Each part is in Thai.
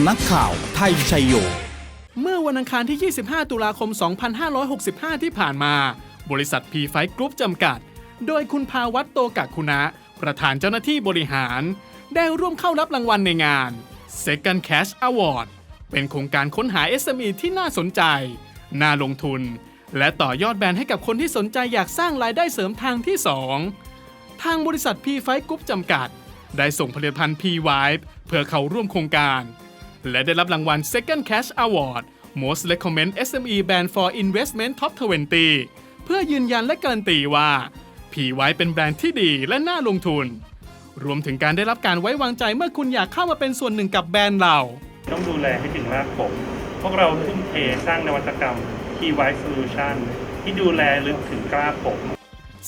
ำนักข่าวไทยชัยโย เมื่อวันอังคารที่ 25 ตุลาคม 2565 ที่ผ่านมา บริษัท P5 Group จำกัด โดยคุณภาวัตโตกักคุณะ ประธานเจ้าหน้าที่บริหาร ได้ร่วมเข้ารับรางวัลในงาน Second Cash Award เป็นโครงการค้นหา SME ที่น่าสนใจ น่าลงทุน และต่อยอดแบรนด์ให้กับคนที่สนใจอยากสร้างรายได้เสริมทางที่ 2 ทางบริษัท P5 Group จำกัด ได้ส่งผลิตภัณฑ์ P-Vibe เพื่อเข้าร่วมโครงการ และได้รับรางวัล Second Cash Award Most Recommend SME Brand for Investment Top 20 เพื่อยืนยันและการันตีว่าผีไว้เป็นแบรนด์ที่ดีและน่าลงทุน รวมถึงการได้รับการไว้วางใจเมื่อคุณอยากเข้ามาเป็นส่วนหนึ่งกับแบรนด์เรา ต้องดูแลให้ถึงรากผมพวกเราทุ่มเทสร้างนวัตกรรม Key White Solution ที่ดูแลลึกถึงกล้าผม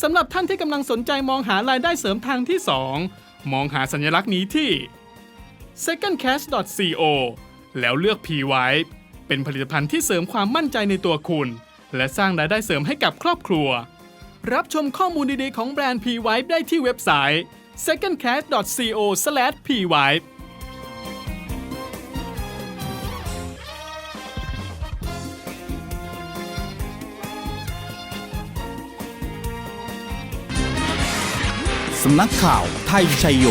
สำหรับท่านที่กำลังสนใจมองหารายได้เสริมทางที่ 2 มองหาสัญลักษณ์นี้ที่ secondcash.co แล้วเลือก P ไว้เป็นผลิตภัณฑ์ที่เสริมความมั่นใจในตัวคุณ และสร้างรายได้เสริมให้กับครอบครัว รับชมข้อมูลดีๆของแบรนด์ P ไว้ได้ที่เว็บไซต์ secondcash.co/pwipe สำนักข่าวไทยชัยโย